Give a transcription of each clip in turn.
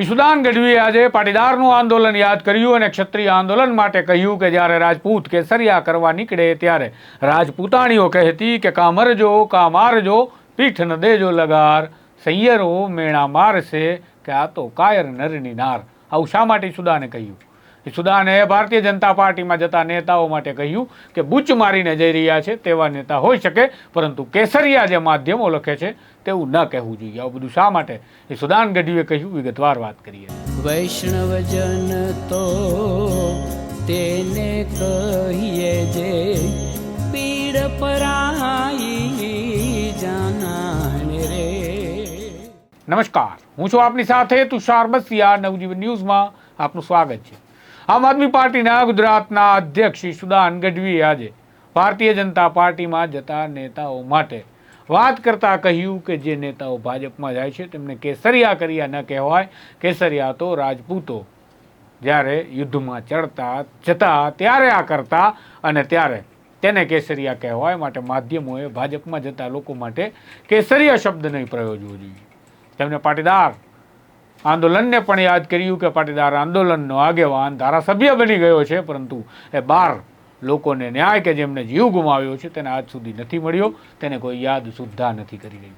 ઈશુદાન ગઢવીએ આજે પાટીદારનું આંદોલન યાદ કર્યું અને ક્ષત્રિય આંદોલન માટે કહ્યું કે જ્યારે રાજપૂત કેસરિયા કરવા નીકળે ત્યારે રાજપૂતાણીઓ કહેતી કે કા મરજો કા મારજો પીઠ ન દેજો લગાર, સૈયરો મેણા મારશે કે આ તો કાયર નરની નાર. આવું શા માટે ઈશુદાને કહ્યું? ઈશુદાને ભારતીય જનતા પાર્ટીમાં જતા નેતાઓ માટે કહ્યું કે બૂચ મારીને જઈ રહ્યા છે તેવા નેતા હોઈ શકે પરંતુ કેસરિયા જે માધ્યમો લખે છે તેવું ન કહેવું જોઈએ. આવું બધું શા માટે? એ સુદાન ગઢવીએ કહ્યું વિગતવાર વાત કરીએ. વૈષ્ણવજન તો તેને કહીએ જે પીડ પરાઈ જાનાને રે. નમસ્કાર. હું છું આપની સાથે તુષાર બસિયા. નવજીવન ન્યૂઝમાં આપનું સ્વાગત છે. આમ આદમી પાર્ટીના ગુજરાતના અધ્યક્ષ ઈશુદાન ગઢવીએ આજે ભારતીય જનતા પાર્ટીમાં જતા નેતાઓ માટે વાત કરતા કહ્યું કે જે નેતાઓ ભાજપમાં જાય છે તેમને કેસરિયા કર્યા ન કહેવાય. કેસરિયા તો રાજપૂતો. જ્યારે યુદ્ધમાં ચડતા જતા ત્યારે આ કરતા અને ત્યારે તેને કેસરિયા કહેવાય માટે માધ્યમોએ ભાજપમાં જતા લોકો માટે કેસરિયા શબ્દ નહીં પ્રયોજવો જોઈએ. તેમને પાટીદાર આંદોલનને પણ યાદ કર્યું કે પાટીદાર આંદોલનનો આગેવાન ધારાસભ્ય બની ગયો છે, પરંતુ એ બાર લોકોને ન્યાય કે જેમને જીવ ગુમાવ્યો છે તેને આજ સુધી નથી મળ્યો, તેને કોઈ યાદ સુદ્ધા નથી કરી રહ્યું.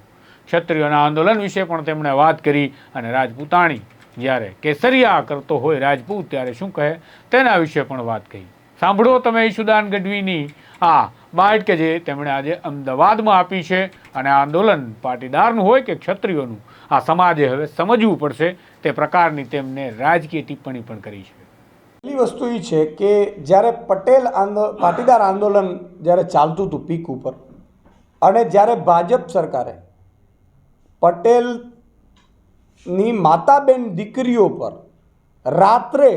ક્ષત્રિયોના આંદોલન વિશે પણ તેમણે વાત કરી અને રાજપૂતાણી જ્યારે કેસરિયા કરતો હોય રાજપૂત ત્યારે શું કહે તેના વિશે પણ વાત કહી. સાંભળો તમે ઈશુદાન ગઢવીની આ બાઇટ કે જે તેમણે આજે અમદાવાદમાં આપી છે અને આંદોલન પાટીદારનું હોય કે ક્ષત્રિયોનું આ સમાજે હવે સમજવું પડશે તે પ્રકારની તેમને રાજકીય ટિપ્પણી પણ કરી છે. પહેલી વસ્તુ એ છે કે જ્યારે પટેલ આંદો, પાટીદાર આંદોલન જ્યારે ચાલતું હતું પીક ઉપર અને જ્યારે ભાજપ સરકારે પટેલની માતાબેન દીકરીઓ પર રાત્રે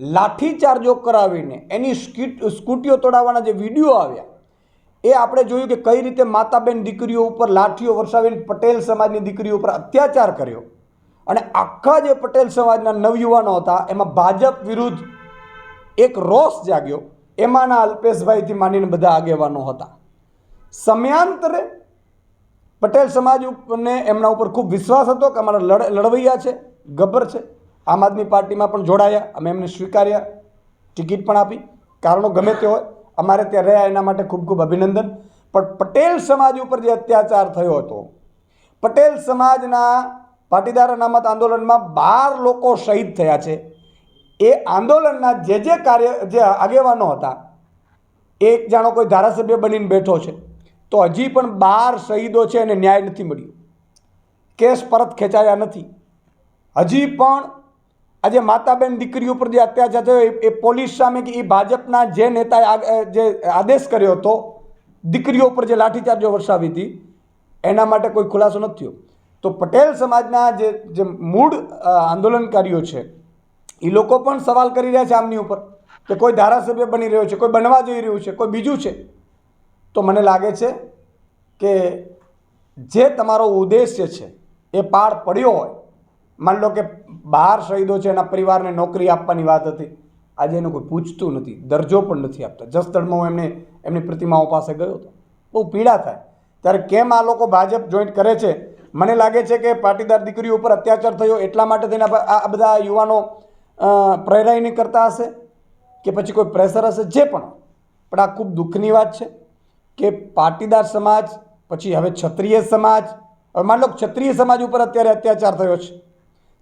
લાઠીચાર્જો કરાવીને એની સ્કીટ, સ્કૂટીઓ તોડાવવાના જે વીડિયો આવ્યા એ આપણે જોયું કે કઈ રીતે માતાબેન દીકરીઓ ઉપર લાઠીઓ વરસાવીને પટેલ સમાજની દીકરીઓ ઉપર અત્યાચાર કર્યો. અને આખા જે પટેલ સમાજના નવયુવાનો હતા, એમાં ભાજપ વિરુદ્ધ એક રોષ જાગ્યો. એમાંના અલ્પેશભાઈથી માંડીને બધા આગેવાનો હતા. સમયાંતરે પટેલ સમાજ ઉપરને એમના ઉપર ખૂબ વિશ્વાસ હતો કે અમારા લડ, લડવૈયા છે, ગબ્બર છે. આમ આદમી પાર્ટીમાં પણ જોડાયા, અમે એમને સ્વીકાર્યા, ટિકિટ પણ આપી. કારણો ગમે તે હોય અમારે ત્યાં રહ્યા એના માટે ખૂબ ખૂબ અભિનંદન. પણ પટેલ સમાજ ઉપર જે અત્યાચાર થયો હતો, પટેલ સમાજના પાટીદાર અનામત આંદોલનમાં બાર લોકો શહીદ થયા છે. એ આંદોલનના જે જે કાર્ય, જે આગેવાનો હતા, એક જાણો કોઈ ધારાસભ્ય બનીને બેઠો છે, તો હજી પણ બાર શહીદો છે અને ન્યાય નથી મળ્યો. કેસ પરત ખેંચાયા નથી. હજી પણ આજે માતાબેન દીકરી ઉપર જે અત્યાચાર થયો, એ- પોલીસ સામે કે એ ભાજપના જે નેતાએ જે આદેશ કર્યો હતો, દીકરીઓ ઉપર જે લાઠીચાર્જો વરસાવી હતી, એના માટે કોઈ ખુલાસો નથી થયો. તો પટેલ સમાજના જે જે મૂળ આંદોલનકારીઓ છે, એ લોકો પણ સવાલ કરી રહ્યા છે આમની ઉપર કે કોઈ ધારાસભ્ય બની રહ્યો છે, કોઈ બનવા જઈ રહ્યું છે, કોઈ બીજું છે? તો મને લાગે છે કે જે તમારો ઉદ્દેશ્ય છે, એ પાર પડ્યો હોય, માન લો કે બાર શહીદો છે એના પરિવારને નોકરી આપવાની વાત હતી. આજે એનું કોઈ પૂછતું નથી. દરજ્જો પણ નથી આપતા. જસદણમાં હું એમને, એમની પ્રતિમાઓ પાસે ગયો હતો. બહુ પીડા થાય. ત્યારે કેમ આ લોકો ભાજપ જોઈન્ટ કરે છે? મને લાગે છે કે પાટીદાર દીકરીઓ ઉપર અત્યાચાર થયો એટલા માટે તેના આ બધા યુવાનો પ્રેરાઈને કરતા હશે? કે પછી કોઈ પ્રેશર હશે? જે પણ પણ આ ખૂબ દુઃખની વાત છે કે પાટીદાર સમાજ, પછી હવે ક્ષત્રિય સમાજ. હવે માન લો ક્ષત્રિય સમાજ ઉપર અત્યારે અત્યાચાર થયો છે.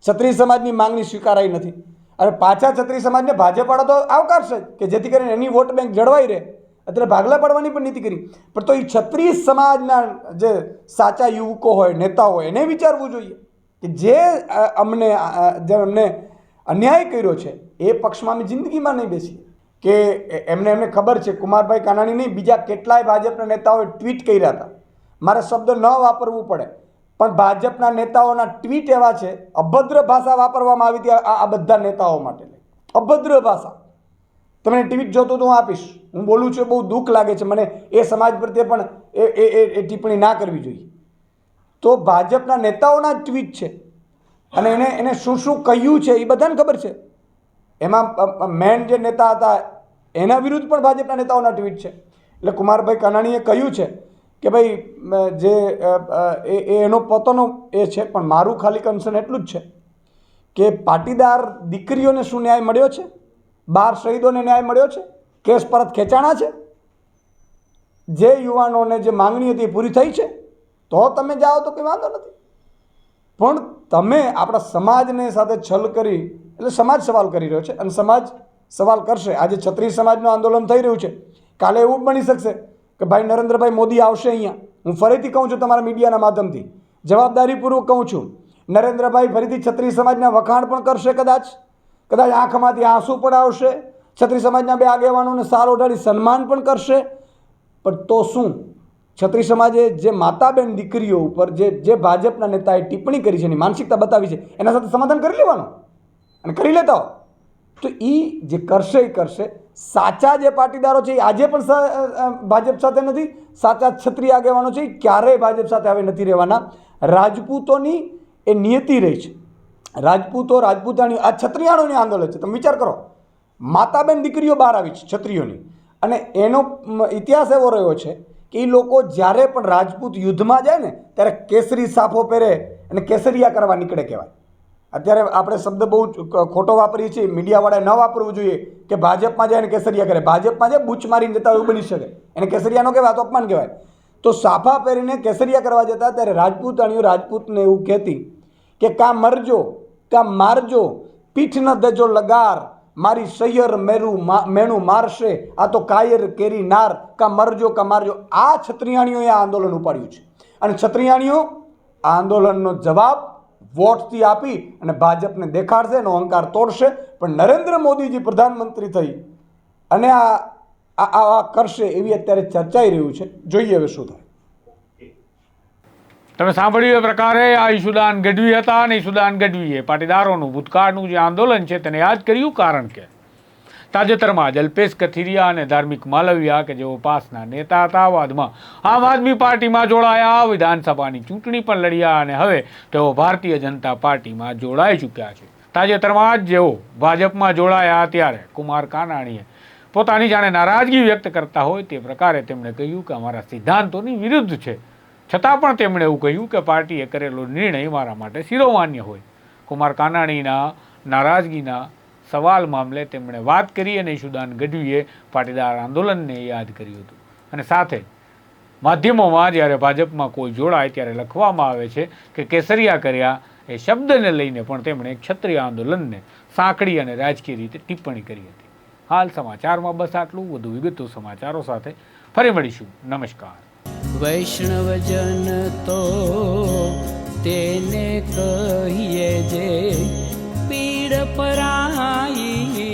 ક્ષત્રિય સમાજની માંગણી સ્વીકારાઈ નથી. અને પાછા ક્ષત્રિય સમાજને ભાજપવાળા તો આવકારશે કે જેથી કરીને એની વોટ બેંક જળવાઈ રહે. અત્યારે ભાગલા પાડવાની પણ નીતિ કરી. પણ તો એ ક્ષત્રિય સમાજના જે સાચા યુવકો હોય નેતા હોય, એને વિચારવું જોઈએ કે જે અમને જે અમને અન્યાય કર્યો છે, એ પક્ષમાં અમે જિંદગીમાં નહીં બેસીએ. કે એમને એમને ખબર છે, કુમારભાઈ કાનાણી નહીં બીજા કેટલાય ભાજપના નેતાઓએ ટ્વીટ કર્યા હતા. મારે શબ્દ ન વાપરવું પડે. પણ ભાજપના નેતાઓના ટ્વીટ એવા છે, અભદ્ર ભાષા વાપરવામાં આવી હતી આ બધા નેતાઓ માટે. અભદ્ર ભાષા. તમને ટ્વીટ જોતો તો હું આપીશ. હું બોલું છું બહુ દુઃખ લાગે છે. મને એ સમાજ પ્રત્યે પણ એ એ એ- ટિપ્પણી ના કરવી જોઈએ. તો ભાજપના નેતાઓના ટ્વીટ છે. અને એને એને શું શું કહ્યું છે એ બધાને ખબર છે. એમાં મેન જે નેતા હતા, એના વિરુદ્ધ પણ ભાજપના નેતાઓના ટ્વીટ છે. એટલે કુમારભાઈ કાનાણીએ કહ્યું છે કે ભાઈ જે એ એનો પોતાનો એ છે, પણ મારું ખાલી કન્સર્ન એટલું જ છે કે પાટીદાર દીકરીઓને શું ન્યાય મળ્યો છે? બાર શહીદોને ન્યાય મળ્યો છે? કેસ પરત ખેંચાણા છે? જે યુવાનોને જે માંગણી હતી એ પૂરી થઈ છે? તો તમે જાઓ તો કંઈ વાંધો નથી. પણ તમે આપણા સમાજને સાથે છલ કરી, એટલે સમાજ સવાલ કરી રહ્યો છે અને સમાજ સવાલ કરશે. આજે છત્રીસ સમાજનું આંદોલન થઈ રહ્યું છે. કાલે એવું બની શકશે. કે ભાઈ નરેન્દ્રભાઈ મોદી આવશે અહીંયા. હું ફરીથી કહું છું તમારા મીડિયાના માધ્યમથી. જવાબદારીપૂર્વક કહું છું, નરેન્દ્રભાઈ ફરીથી છત્રીસ સમાજના વખાણ પણ કરશે કદાચ. કદાચ આંખમાંથી આંસુ પણ આવશે. છત્રીસ સમાજના બે આગેવાનોને સારો ઓઢાડી સન્માન પણ કરશે. પણ તો શું? છત્રી સમાજે જે માતાબેન દીકરીઓ ઉપર જે જે ભાજપના નેતાએ ટિપ્પણી કરી છે એની માનસિકતા બતાવી છે, એના સાથે સમાધાન કરી લેવાનું અને કરી લેતા હો તો એ જે કરશે એ કરશે સાચા જે પાટીદારો છે એ આજે પણ ભાજપ સાથે નથી, સાચા છત્રી આગેવાનો છે એ ક્યારેય ભાજપ સાથે હવે નથી રહેવાના. રાજપૂતોની એ નિયતિ રહી છે. રાજપૂતો, રાજપૂતાણી, આ છત્રીયાણોની આંદોલન છે. તમે વિચાર કરો, માતાબેન દીકરીઓ બહાર આવી છે છત્રીઓની. અને એનો ઇતિહાસ એવો રહ્યો છે કે એ લોકો જ્યારે પણ રાજપૂત યુદ્ધમાં જાય ને, ત્યારે કેસરી સાફો પહેરે અને કેસરિયા કરવા નીકળે કહેવાય. અત્યારે આપણે શબ્દ બહુ ખોટો વાપરીએ છીએ. મીડિયાવાળાએ ન વાપરવું જોઈએ કે ભાજપમાં જાય અને કેસરિયા કરે. ભાજપમાં જાય બૂચ મારીને જતા એવું બની શકે. એને કેસરિયાનો કહેવાય તો અપમાન કહેવાય. તો સાફા પહેરીને કેસરિયા કરવા જતા ત્યારે રાજપૂતાણીઓ રાજપૂતને એવું કહેતી કે કાં મરજો, કાં મારજો, પીઠ ન દેજો લગાર, મારી સૈયર મેરું મેણું મારશે, આ તો કાયર કેરી નાર, કાં મરજો, કાં મારજો. આ છત્રિયાણીઓએ આ આંદોલન ઉપાડ્યું છે. અને છત્રિયાણીઓ આ આંદોલનનો જવાબ વોટથી આપી અને ભાજપને દેખાડશે એનો અહંકાર તોડશે. પણ નરેન્દ્ર મોદીજી પ્રધાનમંત્રી થઈ અને આ આ કરશે એવી અત્યારે ચર્ચાઈ રહ્યું છે. જોઈએ હવે શું થાય. તમે સાંભળ્યું એ પ્રકારે આ ઈશુદાન ગઢવી હતા અને ઈશુદાન ગઢવીએ પાટીદારોનું ભૂતકાળનું જે આંદોલન છે તેને યાદ કર્યું કારણ કે તાજેતરમાં જ અલ્પેશ કથિરિયા અને ધાર્મિક માલવિયા કે જેઓ પાસના નેતા હતા બાદમાં આમ આદમી પાર્ટીમાં જોડાયા, વિધાનસભાની ચૂંટણી પણ લડ્યા અને હવે તેઓ ભારતીય જનતા પાર્ટીમાં જોડાઈ ચૂક્યા છે. તાજેતરમાં જ જેઓ ભાજપમાં જોડાયા ત્યારે કુમાર કાનાણીએ પોતાની જાણે નારાજગી વ્યક્ત કરતા હોય તે પ્રકારે તેમણે કહ્યું કે અમારા સિદ્ધાંતોની વિરુદ્ધ છે. છતાં પણ તેમણે એવું કહ્યું કે પાર્ટીએ કરેલો નિર્ણય મારા માટે શિરોમાન્ય હોય. કુમાર કાનાણીના નારાજગીના સવાલ મામલે તેમણે વાત કરી અને ઈશુદાન ગઢવીએ પાટીદાર આંદોલનને યાદ કર્યું હતું. અને સાથે માધ્યમોમાં જ્યારે ભાજપમાં કોઈ જોડાય ત્યારે લખવામાં આવે છે કે કેસરિયા કર્યા એ શબ્દને લઈને પણ તેમણે ક્ષત્રિય આંદોલનને સાંકડી અને રાજકીય રીતે ટિપ્પણી કરી હતી. હાલ સમાચારમાં બસ આટલું. વધુ વિગતો સમાચારો સાથે ફરી મળીશું. નમસ્કાર. વૈષ્ણવજન તો તેને કહીએ જે પીડ પરાઈ